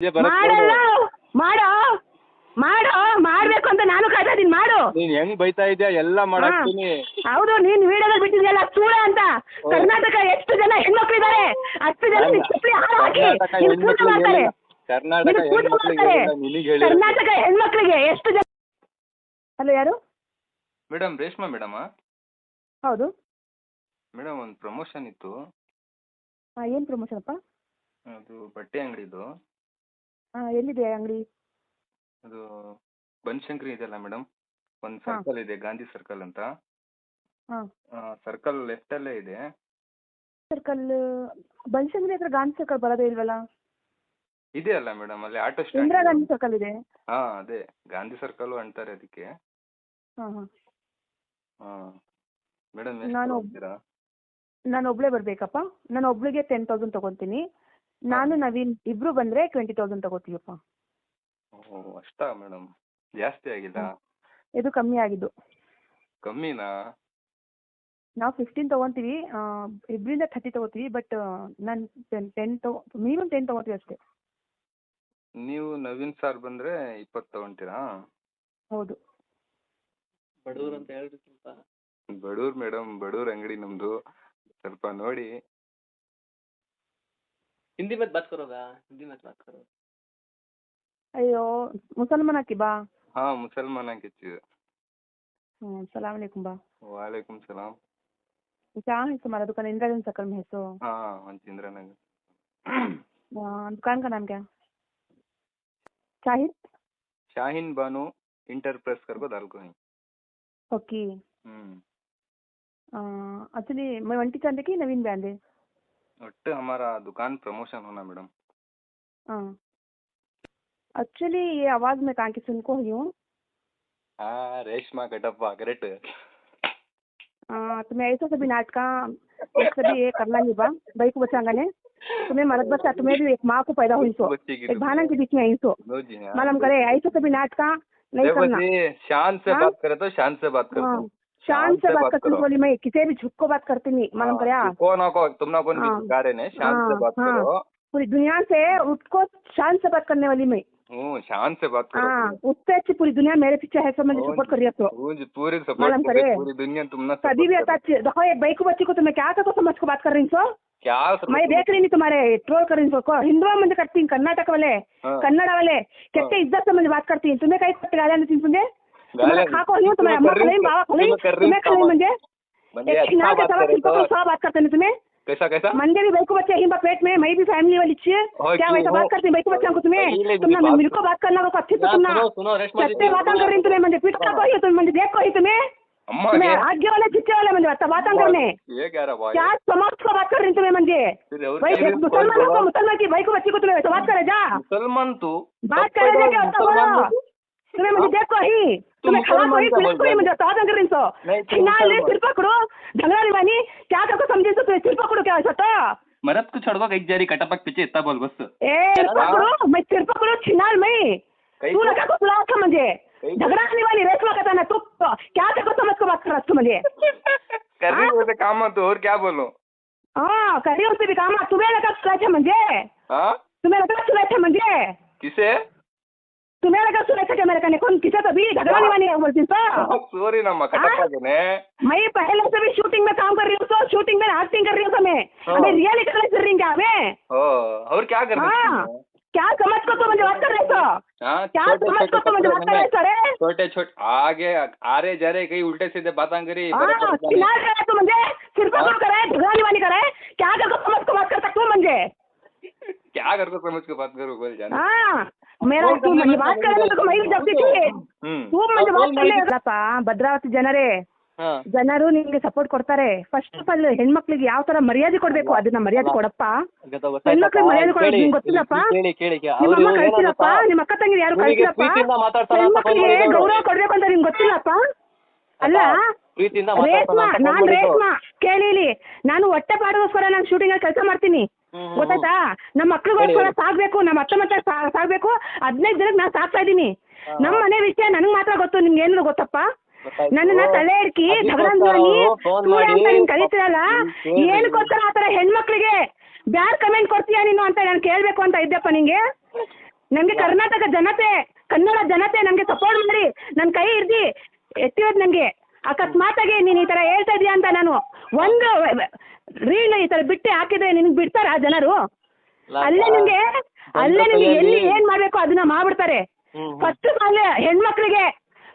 ಮಾಡಲ್ಲ. ಮಾಡೋ ಮಾಡೋ ಮಾಡ್ಬೇಕು ಅಂತ ನಾನು ಕಾಯ್ತಾ ಮಾಡು. ನೀನ್ ಹೆಂಗ್ ಬೈತಾ ಇದ್ಯಾ? ಎಲ್ಲ ಮಾಡಾಕ್ತೀನಿ. ಹೌದು ನೀನ್ ವಿಡಿಯೋದಲ್ಲಿ ಬಿಟ್ಟಿದ್ಯಲ್ಲ ತೂಳ ಅಂತ. ಕರ್ನಾಟಕ ಎಷ್ಟು ಜನ ಹೆಣ್ಮಕ್ಳಿದ್ದಾರೆ? ಹತ್ತು ಜನ. ನಿನ್ ಚಪ್ಪಲಿ ಹಾಕಿ. ಕರ್ನಾಟಕ ನಿನ್ ಪೂಜೆ ಹೆಣ್ಮಕ್ಳಿಗೆ ಮಾಡ್ತಾರೆ. ಕರ್ನಾಟಕ ನಿನ್ ಪೂಜೆ ಹೆಣ್ಮಕ್ಳಿಗೆ ಮಾಡ್ತಾರೆ. ಹೇಳಿಲ್ಲ, ನಿನಗ್ ಹೇಳಿರೋದು. ಕರ್ನಾಟಕ ಹೆಣ್ಮಕ್ಳಿಗೆ ಎಷ್ಟು ಜನ ಹಲೋ ಯಾರು? Madam Reshma madam. ಹೌದು. ಮೇಡಮ್ ಒಂದು ಪ್ರಮೋಷನ್ ಇತ್ತು. ಆ, ಏನು ಪ್ರಮೋಷನ್ ಅಪ್ಪ? ಅದು ಬಟ್ಟೆ ಅಂಗಡಿದು. ಹಾಂ ಎಲ್ಲಿದೆ ಅಂಗಡಿ? ಅದು ಬನಶಂಕರಿ ಇದೆಯಲ್ಲ ಮೇಡಮ್ ಒಂದು ಹಾ. ಸರ್ಕಲ್ ಇದೆ ಗಾಂಧಿ ಸರ್ಕಲ್ ಅಂತ. ಹಾ. ಸರ್ಕಲ್ ಲೆಫ್ಟಲ್ಲೇ ಇದೆ. ಸರ್ಕಲ್ ಬನಶಂಕರಿ ಹತ್ರ ಗಾಂಧಿ ಸರ್ಕಲ್ ಬರೋದೇ ಇಲ್ವಲ್ಲ? ಇದೆ ಅಲ್ಲ ಮೇಡಮ್ ಅಲ್ಲಿ auto stand Indira Gandhi circle ಇದೆ? ಹಾ ಅದೇ ಗಾಂಧಿ ಸರ್ಕಲ್ ಅಂತಾರೆ ಅದಕ್ಕೆ. ಹಾ ಹಾಂ. ಹಾ. ಮೇಡಮ್ ನಾನು ಎಷ್ಟು ಒಬ್- ಕೊಡ್ತೀರಾ ನಾನು ಒಬ್ಳೇ ಬರಬೇಕಪ್ಪ. ನಾನು ಒಬ್ಳಿಗೆ ಟೆನ್ ತೌಸಂಡ್ ತೊಗೊತೀನಿ. ನಾನು ನವೀನ್ ಇಬ್ರು ಬಂದ್ರೆ ಟ್ವೆಂಟಿ ತೌಸಂಡ್ ತಗೋತೀವಪ್ಪ. ಓ ಅಷ್ಟಾ ಮೇಡಮ್ ಜಾಸ್ತಿ ಆಗಿಲ್ಲ ಇದು ಕಮ್ಮಿ ಆಗಿದ್ದು. ಕಮ್ಮಿನಾ? ನಾವು ಫಿಫ್ಟೀನ್ ತಗೊಂತೀವಿ ಇಬ್ಬರಿಂದ ಥರ್ಟಿ ತಗೋತೀವಿ ಬಟ್ ನಾನು ಟೆನ್ ಟೆನ್ ತಗೋ ಮಿನಿಮಮ್ ಟೆನ್ ತಗೋತೀವಿ ಅಷ್ಟೇ. ನೀವು ನವೀನ್ ಸರ್ ಬಂದ್ರೆ ಇಪ್ಪತ್ತು ತಗೊಂತೀರಾ? ಹೌದು. ಬಡವ್ರು ಅಂತ ಹೇಳ್ರಿ ಸ್ವಲ್ಪ. ಬಡವ್ರು ಮೇಡಮ್ ಬಡವ್ರ ಅಂಗಡಿ ನಮ್ಮದು ಸ್ವಲ್ಪ ನೋಡಿ. हिंदी में बात करोगा हिंदी में बात करो ಅಯ್ಯೋ ಮುಸಲ್ಮಾನ್ ಹಾಕಿ ಬಾ ಹಾ ಮುಸಲ್ಮಾನ ಹೆಚ್ಚಿದೆ हम्म सलाम अलैकुम बा वालेकुम सलाम क्या है तुम्हारा दुकान इंदिरा गांधी सर्कल में है तो हाँ मंचिंद्रा नगर आ, दुकान का नाम क्या शाहिद शाहीन बानो इंटर प्रेस कर को डाल को ही ओके हम्म एक्चुअली मैं वंटी चांदे की नवीन बैंदे ಒಟ್ಟು हमारा दुकान प्रमोशन होना मैडम हाँ एक्चुअली ये आवाज़ मैं कहाँ की सुन को हुई हूँ हाँ रेशमा कटप्पा करेक्ट हाँ, तुम्हें ऐसा सभी नाटका एक सभी ये करना नहीं बा भाई को बचांगाने तुम्हें मर्द बच्चा तुम्हें भी एक माँ को पैदा हुई सो बच्चे की एक भाना के बीच में आई सो नो जी हाँ मालूम करे ऐसे सभी नाटका नहीं देखो करना जी शान से हाँ? बात करे तो शान से बात करता शान से बात करती करो। हूँ बोली मैं किसी भी झुक को बात करती नहीं। मालूम कर हाँ, को ना को तुम ना कौन हाँ। रहे ने शान से हाँ, बात हाँ। करो। पूरी दुनिया से उसको शान से बात करने वाली मैं। हूँ शान से बात करो। हाँ उससे अच्छी पूरी दुनिया मेरे पीछे है सब मुझे कौन सपोर्ट कर रही है तो पूरी सपोर्ट मालूम करे। पूरी दुनिया तुम ना कभी भी आता देखो एक भाई को बच्ची को तुम्हें क्या कर समझ को बात कर रही सो? क्या मैं देख रही नहीं तुम्हारे ट्रोल कर रही सो हिंदुआ मुझे करती कर्नाटक वाले। कन्नड़ वाले कितने इज़्ज़त से मुझे बात करती हैं। तुम्हें काही गाल्या नहीं तीन मुझे तुम्हाला खा कोण तुम्ही मग खाली तुम्हें? भी बच्चे पेट में मैं भी फैमिली वाली चाहिए क्या वैसा बात करती बैठको बच्चा तुम्हें? तुम मेरे को बात करना को अच्छे से सत्य बात कर रही तुम्हें मंदिर पीठ का कोई तुम मंदिर देख तुम्हें? मैं वाले जितने वाले मंदिर बात करने। क्या समाज को बात कर रही तुम्हें मंदिर मुसलमान को मुसलमान की भाई को बच्ची को तुम्हें तो बात करे जा। मुसलमान तू? बात करे जा क्या? तुम्हें मुझे देखो ही। तुम्हें खड़ा मुसलमान कोई का पुलिस कोई रहा मुझे तो कर रही सो नहीं, तुम छिना ले मुसलमान। सिर पकड़ो झगड़ा वानी क्या करको समझे तो सिर पकड़ो क्या ऐसा तो? मरद को छोड़वा कहीं जारी कटापक पीछे इतना बोल बस। ए पकड़ो मैं सिर पकड़ो छिनाल मैं। तू तो- लगा को बुला था मुझे। तो- झगड़ा आने वाली रेशमा कहता ना तू क्या करको समझ को बात कर रहा तू मुझे? कर रही हाँ? वैसे काम है तो और क्या बोलो? हाँ करी उससे भी काम तुम्हें लगा सुनायचं म्हणजे हाँ? तुम्हें लगा सुनायचं म्हणजे किसे? तुम्हें लगा सुनायचं क्या मेरे कने कौन किसे तो भी झगड़ा नहीं वाली बोलती तो सॉरी ना मैं कटप्पा ने मैं पहले से भी शूटिंग में काम कर रही हूँ तो शूटिंग में एक्टिंग कर रही हूँ तो मैं। हाँ। रियलिटी कर रही क्या मैं? और क्या कर रही हाँ क्या समझ को तो मुझे बात कर रहे तो हाँ क्या छोटे समझ को तो मुझे बात कर रहे सर छोटे छोटे आगे आ रहे जा रहे कहीं उल्टे सीधे बातें करी हाँ किनार करे तो मुझे सिर पर हाँ। करे झगड़ा वाली करे क्या करको समझ को बात करता तू म्हणजे क्या कर समझ के बात करो बोल जाने। ಭದ್ರಾವತಿ ಜನರೇ. ಜನರು ನಿಮ್ಗೆ ಸಪೋರ್ಟ್ ಕೊಡ್ತಾರೆ. ಫಸ್ಟ್ ಆಫ್ ಆಲ್ ಹೆಣ್ಮಕ್ಳಿಗೆ ಯಾವ ತರ ಮರ್ಯಾದೆ ಕೊಡ್ಬೇಕು? ಅದನ್ನ ಮರ್ಯಾದೆ ಕೊಡಪ್ಪ. ಹೆಣ್ಮಕ್ಳಿಗೆ ಮರ್ಯಾದೆ ಕೊಡೋದು ನಿಮ್ಗೆ ಗೊತ್ತಿಲ್ಲಪ್ಪ? ನಿಮ್ಮ ಅಮ್ಮ ನಿಮ್ಮ ಅಕ್ಕ ತಂಗಿ ಯಾರು ಕಳಿಸಿಲ್ಲಪ್ಪ? ಹೆಣ್ಮಕ್ಳಿಗೆ ಗೌರವ ಕೊಡ್ಬೇಕು ಅಂತ ನಿಮ್ಗೆ ಗೊತ್ತಿಲ್ಲಪ್ಪ? ಅಲ್ಲ? ರೇಷ್ಮಾ ನಾನ್ ರೇಷ್ಮಾ. ಕೇಳಿಲಿ ನಾನು ಹೊಟ್ಟೆ ಪಾಡೋಸ್ಕರ ನಾನು ಶೂಟಿಂಗ್ ಅಲ್ಲಿ ಕೆಲಸ ಮಾಡ್ತೀನಿ. ಗೊತ್ತಾಯ್ತಾ? ನಮ್ಮ ಮಕ್ಳಿಗೋಸ್ಕರ ಸಾಗ್ಬೇಕು ನಮ್ಮ ಅತ್ತ ಮತ್ತೆ ಸಾ- ಸಾಕ್ಬೇಕು. ಹದಿನೈದು ಜನಕ್ಕೆ ನಾನು ಸಾಕ್ತಾ ಇದ್ದೀನಿ. ನಮ್ಮ ಮನೆ ವಿಷಯ ನನಗೆ ಮಾತ್ರ ಗೊತ್ತು ನಿಮ್ಗೆ ಏನಾದ್ರು ಗೊತ್ತಪ್ಪ. ನನ್ನನ್ನ ತಲೆ ಹಿಡ್ಕಿ ನೀನ್ ಕರೀತೀರಲ್ಲ? ನೀನ್ ಕೇಳ್ಬೇಕು. ಏನಕ್ಕೋಸ್ಕರ ಆ ಹೆಣ್ಮಕ್ಳಿಗೆ ಬ್ಯಾರ್ ಕಮೆಂಟ್ ಕೊಡ್ತೀಯಾ ನೀನು ಅಂತ ನಾನು ಕೇಳ್ಬೇಕು ಅಂತ ಇದ್ದೆಪ್ಪ ನಿಂಗೆ? ನನಗೆ ಕರ್ನಾಟಕ ಜನತೆ ಕನ್ನಡ ಜನತೆ ನನಗೆ ಸಪೋರ್ಟ್ ಮಾಡಿ ನನ್ನ ಕೈ ಹಿಡ್ದಿ ಎತ್ತಿರೋದು ನನಗೆ. ಅಕಸ್ಮಾತಾಗಿ ನೀನು ಈ ತರ ಹೇಳ್ತಾ ಇದೀಯ ಅಂತ ನಾನು ಒಂದು ರೀಲ್ ಈ ತರ ಬಿಟ್ಟು ಹಾಕಿದ್ರೆ ನಿನಗೆ ಬಿಡ್ತಾರಾ ಜನರು? ಅಲ್ಲೇ ನಿಮಗೆ ಅಲ್ಲೇ ನಿಮ್ಗೆ ಎಲ್ಲಿ ಏನು ಮಾಡಬೇಕು ಅದನ್ನ ಮಾಡ್ಬಿಡ್ತಾರೆ. ಫಸ್ಟ್ ಮಾಲೆ ಹೆಣ್ಮಕ್ಳಿಗೆ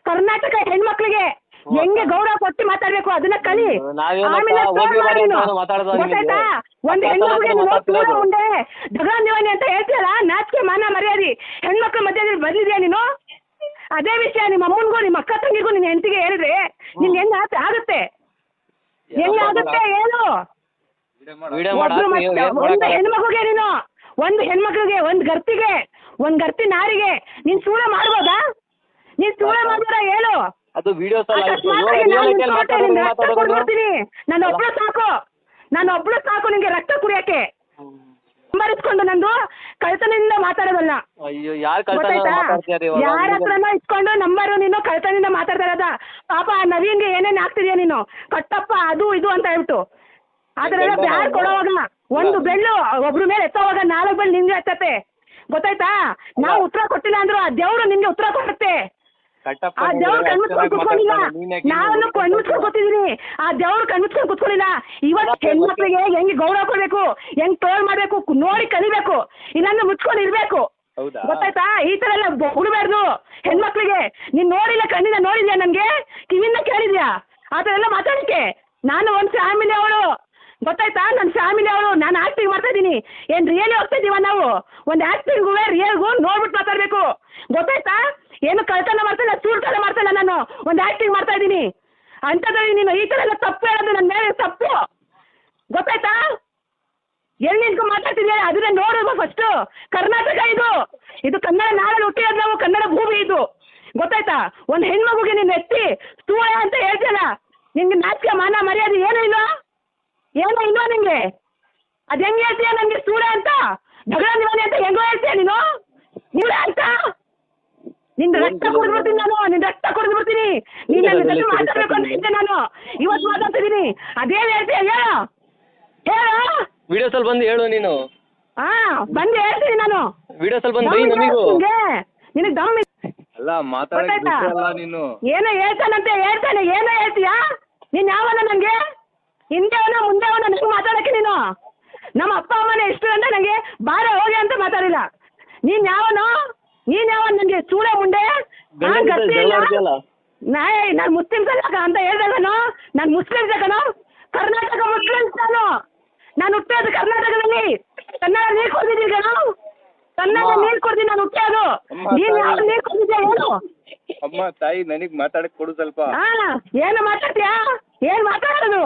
ಕರ್ನಾಟಕ ಹೆಣ್ಮಕ್ಳಿಗೆ ಹೆಂಗೆ ಗೌರವ ಕೊಟ್ಟು ಮಾತಾಡ್ಬೇಕು ಅದನ್ನ ಕಲಿ. ಆಮೇಲೆ. ಗೊತ್ತಾಯ್ತಾ? ಒಂದು ಹೆಣ್ಮಕ್ಳಿಗೆ ಮುಂದೆ ಜಗಳ ನಿವಾರಣೆ ಅಂತ ಹೇಳ್ತೀಯಲ್ಲ ನಾಚಿಕೆ ಮಾನ ಮರ್ಯಾದೆ. ಹೆಣ್ಮಕ್ಳ ಮಧ್ಯದಲ್ಲಿ ಬಂದಿದ್ಯಾ ನೀನು? ಅದೇ ವಿಷಯ ನಿಮ್ಮ ಅಮ್ಮನಿಗೂ ನಿಮ್ಮ ಅಕ್ಕ ತಂಗಿಗೂ ನಿನ್ನ ಹೆಂಡತಿಗೆ ಹೇಳಿದ್ರೆ ನಿನ್ ಹೆಂಗ್ ಆಗುತ್ತೆ? ಹೆಂಗ್ ಆಗುತ್ತೆ ಹೇಳು? ವಿಡಿಯೋ ಮಾಡಿ ಒಬ್ರು ಮತ್ತೆ ಒಂದು ಹೆಣ್ಮಗುಗೆ ನೀನು ಒಂದು ಹೆಣ್ಮಕ್ಳಿಗೆ ಒಂದು ಗರ್ತಿಗೆ ಒಂದು ಗರ್ತಿ ನಾರಿಗೆ ನೀನ್ ಸೂಳ ಮಾಡ್ಬೋದಾ? ನೀನ್ ಸೂಳೆ ಮಾಡ್ಬೋದಾ ಹೇಳು? ಅದು ಕೊಡ್ಬಿಡ್ತೀನಿ. ನಾನು ಒಬ್ಳು ಸಾಕು. ನಾನು ಒಬ್ಳು ಸಾಕು ನಿಂಗೆ ರಕ್ತ ಕುಡಿಯಕ್ಕೆ. ನಂಬರ್ ನಂದು ಕಳ್ತನದಿಂದ ಮಾತಾಡೋದಲ್ಲ. ಅಯ್ಯೋ ಯಾರು ಕಳ್ತನ ಗೊತ್ತಾಯ್ತಾ? ಮಾತಾಡ್ತಿದ್ದಾರೆ ಇವಾಗ? ಯಾರ ಹತ್ರನೋ ಇಟ್ಕೊಂಡು ನಂಬರು ನೀನು ಕಳ್ತನದಿಂದ ಮಾತಾಡ್ತಾ ಇರೋದ. ಪಾಪ ಆ ನವೀನ್ಗೆ ಏನೇನು ಆಗ್ತಿದ್ಯಾ ನೀನು? ಕಟ್ಟಪ್ಪ ಅದು ಇದು ಅಂತ ಹೇಳ್ಬಿಟ್ಟು. ಆದ್ರೆ ಯಾರು ಕೊಡೋವಾಗ. ಒಂದು ಬೆಳ್ಳು ಒಬ್ರ ಮೇಲೆ ಎತ್ತೋವಾಗ ನಾಲ್ಕು ಬೆಳ್ಳು ನಿನ್ಗೆ ಎತ್ತತ್ತೆ. ಗೊತ್ತಾಯ್ತಾ? ನಾವು ಉತ್ತರ ಕೊಟ್ಟಿಲ್ಲ ಅಂದ್ರು ಆ ದೇವ್ರು ನಿನ್ಗೆ ಉತ್ತರ ಕೊಡುತ್ತೆ. ಕಟ್ಟಪ್ಪ ಆ ದೇವ್ರ ಕುತ್ಕೊಂಡಿಲ್ಲ. ಮಾತಾಡ್ತಾನೆ, ನೀನ್ ಕಣ್ಮುಚ್ಕೊಂಡು ಕೂತಿದ್ದೀನಿ ಆ ದೇವ್ರು ಕಣ್ಮುಚ್ಕೊಂಡು ಕುತ್ಕೊಂಡಿಲ್ಲ. ಇವತ್ತು ಹೆಣ್ಮಕ್ಳಿಗೆ ಹೆಂಗೆ ಗೌರವ ಕೊಡ್ಬೇಕು? ಹೆಂಗ್ ತೋಳ್ ಮಾಡ್ಬೇಕು? ನೋಡಿ ಕಲಿಬೇಕು. ಇಲ್ಲಾಂದ್ರೆ ಮುಚ್ಕೊಂಡು ಇರ್ಬೇಕು? ಗೊತ್ತಾಯ್ತಾ? ಈ ತರ ಎಲ್ಲ ಬಿಡಬಾರ್ದು ಹೆಣ್ಮಕ್ಳಿಗೆ ನೀನ್ ನೋಡಿಲ್ಲ ಕಣ್ಣಿಂದ ನೋಡಿದ್ಯಾ ನನ್ಗೆ ಕಿವಿಯಿಂದ ಕೇಳಿದ್ಯಾ? ಆ ಥರ ಎಲ್ಲ ಮಾತಾಡಕ್ಕೆ. ನಾನು ಒಂದು ಫ್ಯಾಮಿಲಿ ಅವಳು. ಗೊತ್ತಾಯ್ತಾ? ನನ್ನ ಫ್ಯಾಮಿಲಿ ಅವಳು. ನಾನು ಆಕ್ಟಿಂಗ್ ಮಾಡ್ತಾ ಇದ್ದೀನಿ. ಏನ್ ರಿಯಲಿ ಹೋಗ್ತಾ ಇದೀವ ನಾವು? ಒಂದು ಆಕ್ಟಿಂಗ್ ರಿಯಲ್ಗೂ ನೋಡ್ಬಿಟ್ಟು ಮಾತಾಡಬೇಕು. ಗೊತ್ತಾಯ್ತಾ? ಏನು ಕಳ್ತನ ಮಾಡ್ತಾಯಿಲ್ಲ ಮಾಡ್ತಾ ಮಾಡ್ತಾಯಿಲ್ಲ ನಾನು ಒಂದು ಆಕ್ಟಿಂಗ್ ಮಾಡ್ತಾ ಇದ್ದೀನಿ. ಅಂಥದ್ರಲ್ಲಿ ನೀನು ಈ ಥರ ಎಲ್ಲ ತಪ್ಪು ಹೇಳೋದು ನನ್ನ ಮೇಲೆ ತಪ್ಪು. ಗೊತ್ತಾಯ್ತಾ? ಎಲ್ಲಿ ನಿಂತ್ಕೊಂಡು ಮಾತಾಡ್ತಿದ್ಯಾ? ಅದನ್ನ ನೋಡು ಫಸ್ಟು ಕರ್ನಾಟಕ ಇದು. ಇದು ಕನ್ನಡ ನಾಡಲ್ಲಿ ಹುಟ್ಟಿರೋದು ನಾವು, ಕನ್ನಡ ಭೂಮಿ ಇದು. ಗೊತ್ತಾಯ್ತಾ? ಒಂದು ಹೆಣ್ಮಗುಗೆ ನೀನು ಎತ್ತಿ ಸೂಳೆ ಅಂತ ಹೇಳ್ತೀಯಲ್ಲ? ನಿಂಗೆ ನಾಚಿಕೆ, ಮಾನ, ಮರ್ಯಾದೆ ಏನೂ ಇಲ್ಲ ಏನೂ ಇಲ್ವಾ ನಿಂಗೆ? ಅದು ಹೆಂಗೆ ಹೇಳ್ತೀಯ ನನಗೆ ಸೂಳೆ ಅಂತ? ಭಗವಾನ್ ಅಂತ ಹೆಂಗೋ ಹೇಳ್ತೀಯ ನೀನು? ಅಂತ ನಿನ್ನ ರಕ್ತ ಕುಡಿದ್ಬಿಡ್ತೀನಿ ನಾನು ನಿನ್ನ ರಕ್ತ ಕುಡಿದ್ಬಿಡ್ತೀನಿ ಬಿಡ್ತೀನಿ. ನನ್ನ ಜೊತೆ ಮಾತಾಡ್ಬೇಕು ಅಂತ ಇದ್ದೆ ನಾನು. ಇವತ್ತು ಮಾತಾಡ್ತಿದ್ದೀನಿ. ಅದೇನು ಹೇಳ್ತೀಯ ಹೇಳು ಹೇಳು. ವಿಡಿಯೋಸ್ ಅಲ್ಲಿ ಬಂದು ಹೇಳು ನೀನು. ಹಾ ಬಂದು ಹೇಳ್ತೀನಿ ನಾನು. ವಿಡಿಯೋಸ್ ಅಲ್ಲಿ ಬಂದು ಬೈ ನಮಿಗೂ. ನಿನಗೆ ದಮ್ ಅಲ್ಲ ಬಿಟ್ಟಲ್ಲ ನೀನು. ಏನೋ ಹೇಳ್ತಾನಂತೆ ಹೇಳ್ತಾನೆ ಏನೋ ಹೇಳ್ತೀಯಾ? ನೀನು ಯಾವನ ನನಗೆ ಹಿಂದೆ ಅವನ ಮುಂದೆ ಅವನ ನನಗೆ ಮಾತಾಡಕ್ಕೆ ನೀನು? ನಮ್ಮ ಅಪ್ಪ ಅಮ್ಮನ ಎಷ್ಟು ಅಂತ ನನಗೆ ಬಾರ ಹೋಗಿ ಅಂತ ಮಾತಾಡಿಲ್ಲ. ನೀನು ಯಾವನು? ನೀನು ಯಾವ ನನಗೆ ಚೂಳೆ ಮುಂಡೆ? ನಾನ್ ಇಲ್ಲ. ನಾಯ್ ನಾನು ಮುಸ್ಲಿಮ್ಸ್ ಅಲ್ಲ ಅಂತ ಹೇಳ್ದಲ್ಲನು ನಾನು ಮುಸ್ಲಿಮ್ಸ್ ಕಣೋ ಕರ್ನಾಟಕ ಮುಸ್ಲಿಮ್ಸ್ ನಾನು. ನಾನು ಹುಟ್ಟೋದು ಕರ್ನಾಟಕದಲ್ಲಿ. ಕನ್ನಡ ನೀರು ಕೊಡ್ತೀನಿ ಕಣೋ. ಕನ್ನಡ. ನೀರು ಕೊಡ್ತೀನಿ ನಾನು ಹುಟ್ಟೋದು ನೀನ್ ನೀನು ಯಾವ. ನೀರು ಕೊಡ್ತಿದ್ಯಾ ಏನು ಅಮ್ಮ ತಾಯಿ ನನಗ್ ಮಾತಾಡಕ್ ಕೊಡು ಸ್ವಲ್ಪ. ಏನು ಮಾತಾಡ್ತೀಯಾ? ಏನ್ ಮಾತಾಡೋದು?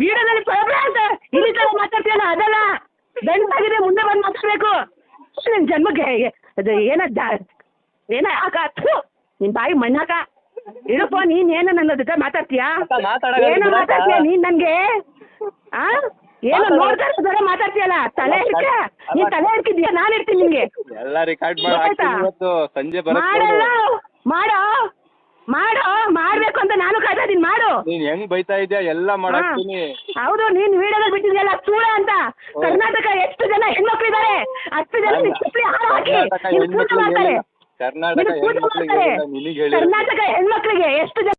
ವಿಡಿಯೋದಲ್ಲಿ ಪ್ರಾಬ್ಲಮ್ ಅಂತ ಇಲ್ಲಿ ತರ ಮಾತಾಡ್ತೀಯಲ್ಲ ಅದಲ್ಲ. ದಂಡಾಗಿದೆ ಮುಂದೆ ಬಂದು ಮಾತಾಡ್ಬೇಕು. ನಿನ್ ಜನ್ಮಕ್ಕೆ ಅದು ಏನ ಏನ ಹಾಕ ಥು, ನಿನ್ ಬಾಯಿ ಮಣ್ಣಾಕ. ಇಡಪ್ಪ ನೀನ್ ಏನ ನನ್ನ ಜೊತೆ ಮಾತಾಡ್ತೀಯಾ? ಏನೋ? ಮಾತಾಡ್ತೀಯ ನೀನ್ ನನ್ಗೆ? ಆ? ಏನ ನೋಡ್ತಾ ಮಾತಾಡ್ತೀಯಲ್ಲ? ತಲೆ ಹಿಡ್ಕ. ನೀನ್ ತಲೆ ಹಿಡ್ಕಿದ್ಯಾ? ನಾನು ಇರ್ತೀನಿ ನಿನ್ಗೆ. ಬರಕ್ ಮಾಡಲ್ಲ ಮಾಡೋ ಮಾಡೋ. ನಾನು ಮಾಡು. ನೀನ್ ಹೆಂಗ್ ಬೈತಾ ಇದ್ಯಾ? ಎಲ್ಲ ಮಾಡಾಕ್ತೀನಿ. ಹೌದು ನೀನ್ ವಿಡಿಯೋದಲ್ಲಿ ಬಿಟ್ಟಿದ್ಯಲ್ಲ ಸೂಳ ಅಂತ. ಕರ್ನಾಟಕ ಎಷ್ಟು ಜನ ಜನ ಹಾಕಿ. ಪೂಜೆ ಹೆಣ್ಮಕ್ಳಿಗೆ ಮಾಡ್ತಾರೆ. ಹೇಳಿಲ್ಲ, ನಿನಗ್ ಹೇಳಿರೋದು. ಕರ್ನಾಟಕ ಹೆಣ್ಮಕ್ಳಿಗೆ ಎಷ್ಟು ಜನ